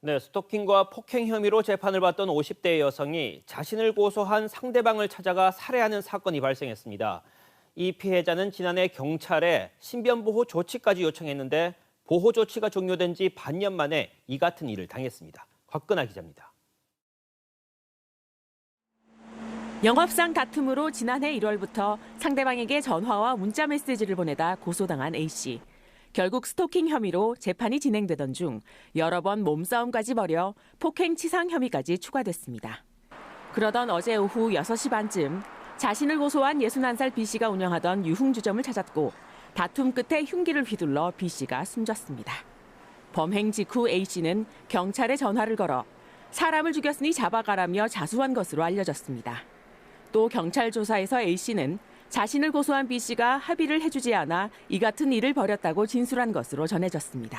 네, 스토킹과 폭행 혐의로 재판을 받던 50대 여성이 자신을 고소한 상대방을 찾아가 살해하는 사건이 발생했습니다. 이 피해자는 지난해 경찰에 신변보호 조치까지 요청했는데 보호 조치가 종료된 지 반년 만에 이 같은 일을 당했습니다. 곽근아 기자입니다. 영업상 다툼으로 지난해 1월부터 상대방에게 전화와 문자 메시지를 보내다 고소당한 A씨. 결국 스토킹 혐의로 재판이 진행되던 중 여러 번 몸싸움까지 벌여 폭행 치상 혐의까지 추가됐습니다. 그러던 어제 오후 6시 반쯤 자신을 고소한 61살 B씨가 운영하던 유흥주점을 찾았고 다툼 끝에 흉기를 휘둘러 B씨가 숨졌습니다. 범행 직후 A씨는 경찰에 전화를 걸어 사람을 죽였으니 잡아가라며 자수한 것으로 알려졌습니다. 또 경찰 조사에서 A씨는 자신을 고소한 B씨가 합의를 해주지 않아 이 같은 일을 벌였다고 진술한 것으로 전해졌습니다.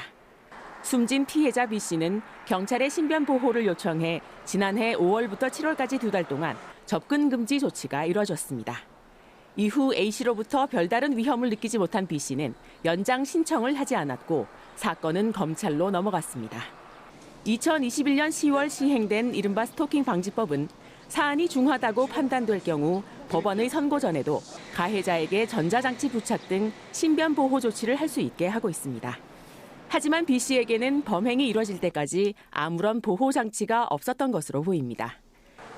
숨진 피해자 B씨는 경찰의 신변 보호를 요청해 지난해 5월부터 7월까지 두 달 동안 접근 금지 조치가 이뤄졌습니다. 이후 A씨로부터 별다른 위험을 느끼지 못한 B씨는 연장 신청을 하지 않았고 사건은 검찰로 넘어갔습니다. 2021년 10월 시행된 이른바 스토킹 방지법은 사안이 중하다고 판단될 경우 법원의 선고 전에도 가해자에게 전자장치 부착 등 신변 보호 조치를 할 수 있게 하고 있습니다. 하지만 B 씨에게는 범행이 이뤄질 때까지 아무런 보호 장치가 없었던 것으로 보입니다.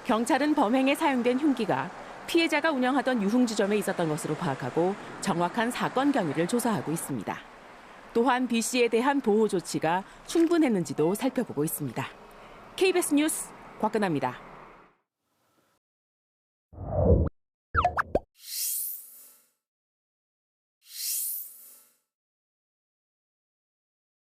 경찰은 범행에 사용된 흉기가 피해자가 운영하던 유흥주점에 있었던 것으로 파악하고 정확한 사건 경위를 조사하고 있습니다. 또한 B 씨에 대한 보호 조치가 충분했는지도 살펴보고 있습니다. KBS 뉴스 곽근아입니다.